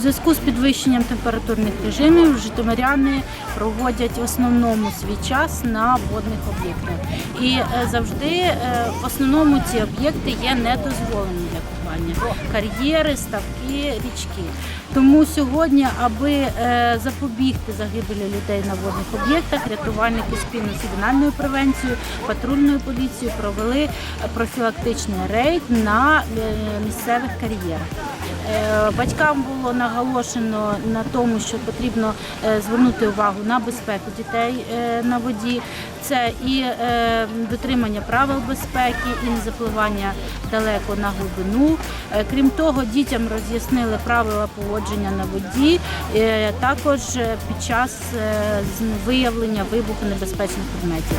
зв'язку з підвищенням температурних режимів житомиряни проводять в основному свій час на водних об'єктах. І е, завжди е, в основному ці об'єкти є недозволені для купання. Кар'єри, ставки, річки. Тому сьогодні, аби е, запобігти загибелі людей на водних об'єктах, рятувальники спільно з ювенальною превенцією, патрульною поліцією провели профілактичний рейд на місцевих кар'єрах. Е, Батькам було наголошено на тому, що потрібно е, звернути увагу на безпеку дітей е, на воді. Це і дотримання правил безпеки, і не запливання далеко на глибину. Крім того, дітям роз'яснили правила поводження на воді, також під час виявлення вибуху небезпечних предметів.